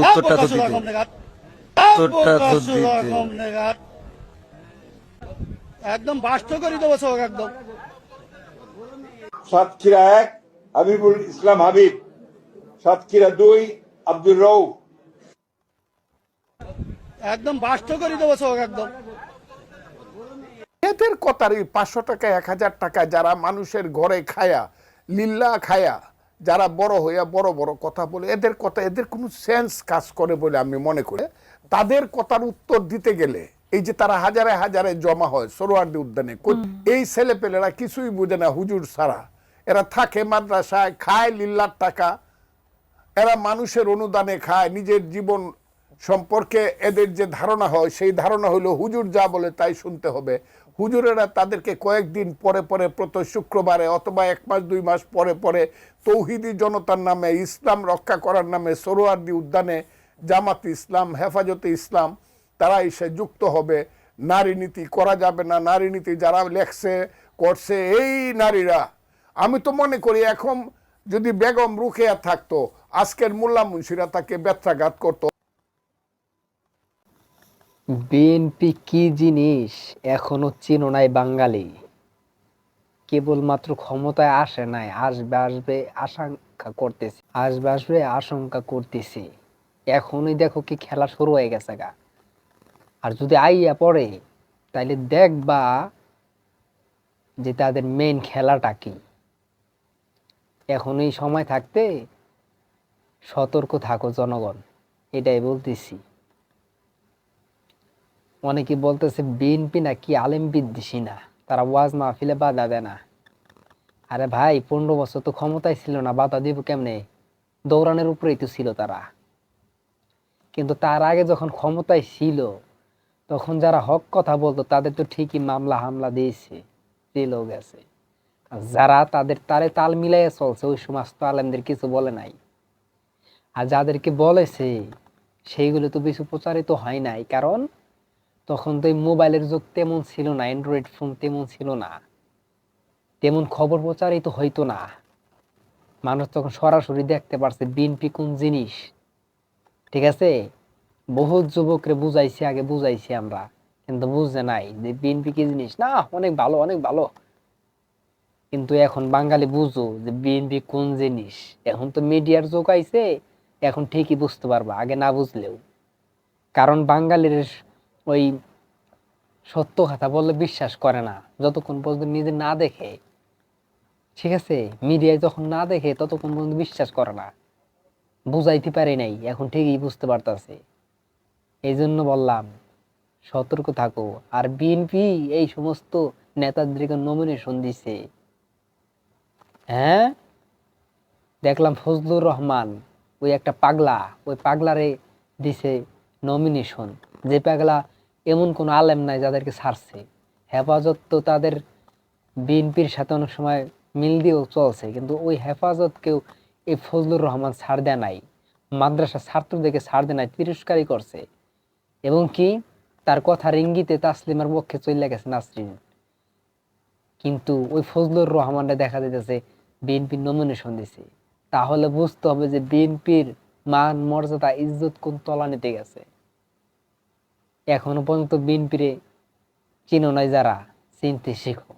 উত্তরটা তো দিতে উত্তরটা তো দিতে একদম বাস্ত করে দেবো সব একদম। সাতক্ষীরা এক হাবিবুল ইসলাম হাবিব। সাতক্ষীরা দুই আব্দুর রৌফ একদম বাস্ত করে দেবো সব একদম। এদের কথারই পাঁচশো টাকা এক হাজার টাকা যারা মানুষের ঘরে খায়া লিল্লা খায়া যারা বড় হইয়া বড় বড় কথা বলে এদের কথা এদের কোনো সেন্স কাজ করে বলে আমি মনে করি। তাদের কথার উত্তর দিতে গেলে এই যে তারা হাজারে হাজারে জমা হয় সরোয়ার্দি উদ্যানে এই ছেলেপেলেরা কিছুই বুঝে না হুজুর ছাড়া। এরা থাকে মাদ্রাসায় খায় লিল্লার টাকা। এরা মানুষের অনুদানে খায় নিজের জীবন সম্পর্কে এদের যে ধারণা হয় সেই ধারণা হলো হুজুর যা বলে তাই শুনতে হবে। হুজুরেরা তাদেরকে কয়েকদিন পরে পরে প্রতি শুক্রবারে অথবা এক মাস, দুই মাস পরে পরে তৌহিদি জনতার নামে, ইসলাম রক্ষা করার নামে সরোয়ার্দি উদ্যানে জামাত ইসলাম, হেফাজতে ইসলাম তারা এসে যুক্ত হবে। নারী নীতি করা যাবে না। নারী নীতি যারা লেখছে, করছে, এই নারীরা। আমি তো মনে করি এখন যদি বেগম রুকেয়া থাকতো, আজকের মোল্লা মুন্সিরা তাকে ব্যত্রাঘাত করতো। বিএনপি কি জিনিস এখনও চিনো নাই বাঙালি? কেবলমাত্র ক্ষমতায় আসে নাই, আসবে আসবে, আশঙ্কা করতেছে, আসবে আসবে, আশঙ্কা করতেছে। এখনই দেখো কি খেলা শুরু হয়ে গেছে গা। আর যদি আইয়া পড়ে, তাইলে দেখবা যে তাদের মেন খেলাটা কি। এখনই সময় থাকতে সতর্ক থাকো জনগণ, এটাই বলতেছি। অনেকে বলতেছে, বিএনপি না কি আলেম বিদ্বেষী না? তারা ওয়াজ মাহফিলে বাধা দেয় না। আরে ভাই, পনেরো বছর তো ক্ষমতায় ছিল না, বাধা দিব কেমনে? দৌড়ানোর উপরেই তো ছিল তারা। কিন্তু তার আগে যখন ক্ষমতায় ছিল, তখন যারা হক কথা বলতো, তাদের তো ঠিকই মামলা হামলা দিয়েছে, দিলেও গেছে। আর যারা তাদের তারে তাল মিলাইয়া চলছে, ওই সমস্ত আলেমদের কিছু বলে নাই। আর যাদেরকে বলেছে, সেইগুলো তো বেশি প্রচারিত হয় নাই। কারণ তখন তো এই মোবাইলের যুগ তেমন ছিল না অ্যান্ড্রয়েড ফোন তেমন ছিল না। তেমন খবর প্রচারিত হইতো না। মানুষ তখন সরাসরি দেখতে পারছে বিএনপি কোন জিনিস। ঠিক আছে? বহু যুবকরে বুঝাইছি, আগে বুঝাইছি আমরা। কিন্তু বুঝতে নাই যে বিএনপি কি জিনিস? না, অনেক ভালো অনেক ভালো। কিন্তু এখন বাঙালি বুঝো যে বিএনপি কোন জিনিস। এখন তো মিডিয়ার যুগ আইছে, এখন ঠিকই বুঝতে পারবা, আগে না বুঝলেও। কারণ বাঙালির ওই সত্য কথা বললে বিশ্বাস করে না। যতক্ষণ পর্যন্ত নিজে না দেখে, ঠিক আছে? মিডিয়ায় যখন না দেখে, ততক্ষণ পর্যন্ত বিশ্বাস করে না। বুঝাইতে পারে নাই, এখন ঠিকই বুঝতে পারতাছে। এই জন্য বললাম, সতর্ক থাকো। আর বিএনপি এই সমস্ত নেতাদেরকে নমিনেশন দিছে। হ্যাঁ? দেখলাম ফজলুর রহমান, ওই একটা পাগলা, ওই পাগলারে দিছে নমিনেশন যে পাগলা এমন কোনো আলেম নাই যাদেরকে ছাড়ছে। হেফাজত তো তাদের বিএনপির সাথে অনেক সময় মিল দিয়েও চলছে, কিন্তু ওই হেফাজতকেও এই ফজলুর রহমান ছাড় দেয় নাই, মাদ্রাসা ছাত্রদেরকে ছাড় দেয় নাই, তিরস্কারই করছে। এবং কি? তার কথা রিঙ্গিতে তাসলিমার পক্ষে চলে গেছে নাসরিন। কিন্তু ওই ফজলুর রহমানরা দেখা যাইতেছে বিএনপির নমিনেশন দিছে। তাহলে বুঝতে হবে যে বিএনপির মান, মর্যাদা, ইজ্জত কোন তলানিতে গেছে। এখনও পর্যন্ত বিনপিরে চিনো নয় যারা চিনতে শিখো।